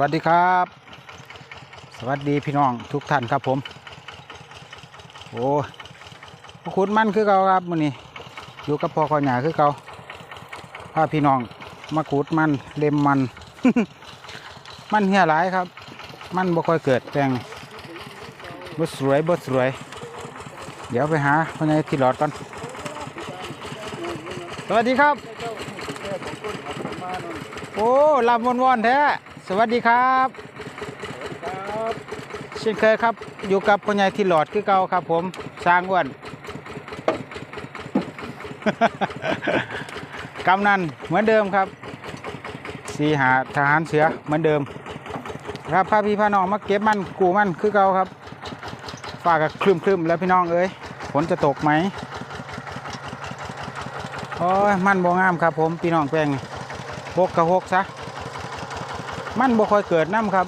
วัสดีครับ สวัสดีพี่น้องทุกท่านครับผม โอ้ยพวกคุณมันคือเก่าครับมื้อนี้อยู่กับพ่อขอหยาคือเก่าพาพี่น้องมาขูดมันเล็มมัน มันเหี่ยหลายครับ มันบ่ค่อยเกิดแปลงบ่สวยบ่สวย เดี๋ยวไปหาพ่อใหญ่ที่หลอดก่อนสวัสดีครับ โอ้ลำวนๆแท้ สวัสดีครับเช่นเคยครับอยู่กับพ่อใหญ่ที่หลอดคือเก่าครับ ผมสร้างอ้วน กำนันเหมือนเดิมครับสีหาทหารเสือเหมือนเดิม ครับพาพี่พาน้องมาเก็บมันกูมันคือเก่าครับฟ้าก็คลึมๆแล้วพี่น้องเอ้ยฝนจะตกไหมโอ้ยมันบ่งามครับ ผมพี่น้องแป้งหกกับหกซะ มันบ่ค่อยเกิดน้ำครับ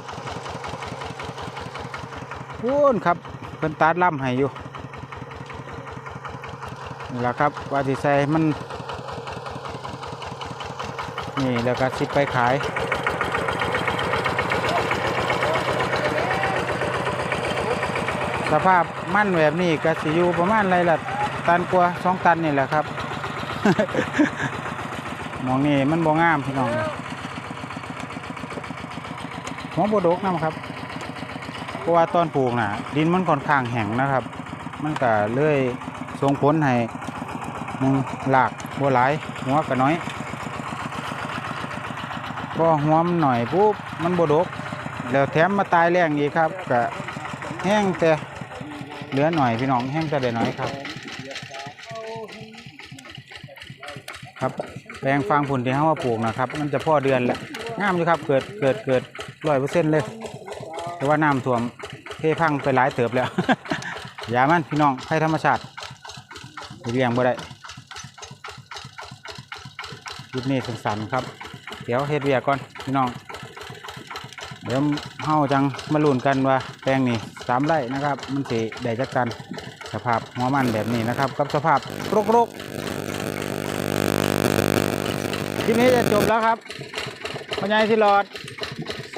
พูนครับเพิ่นตัดล่ำให้อยู่นี่แหละครับว่าสิใส่มันนี่แล้วก็สิไปขายสภาพมั่นแบบนี้ก็สิอยู่ประมาณไรล่ะตันกว่าสองตันนี่แหละครับ มองนี่มันบ่งามพี่น้อง หัวบดกน้ำครับ เพราะว่าตอนปลูกน่ะ ดินมันค่อนข้างแห้งนะครับ มันก็เลยส่งผลให้หนึ่งหลากบัวหลายหัวก็น้อยพอหัวมันหน่อยปุ๊บมันบดก แล้วแถมมาตายแรงอีกครับก็แห้งแต่เหลือหน่อยพี่น้องแห้งแต่เดี๋ยวน้อยครับ ครับแปลงฟางผุนที่เขามาปลูกนะครับ มันจะพ่อเดือนแหล้วงามอยู่ครับเกิดเกิดเกิด ร้อยเปอร์เซ็นต์เลย แต่ว่าน้ำท่วมเทพังไปหลายเติบแล้ว อย่ามันพี่น้องให้ธรรมชาติเลี้ยงบ่ได้คลิปนี้สั้นครับ เดี๋ยวเฮ็ดเวียกก่อนพี่น้อง เดี๋ยวเฮาจังมาลุ้นกันว่าแปลงนี้สามไร่นะครับ มันสิได้จักกันสภาพหัวมันแบบนี้นะครับ กับสภาพรกๆคลิปนี้จะจบแล้วครับพญ่ที่หลอด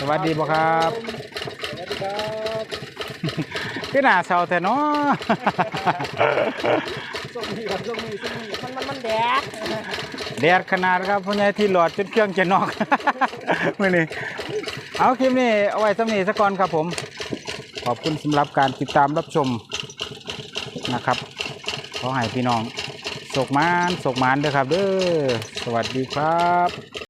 วัสดีบ่ครับสวัสดีครับคือหน้าเศร้าแต่เนาะส่งมีครับส่งมีส่งมีมันมันมันแดดแดดขนาดครับพ่อใหญ่ที่หลอดจนเครื่องจะนอกมื่อนี้เอาคลิปนี้เอาไว้สำนีสักก่อนครับผม ขอบคุณสำหรับการติดตามรับชมนะครับขอให้พี่น้องโศกมานโศกมานเด้อครับเด้อสวัสดีครับ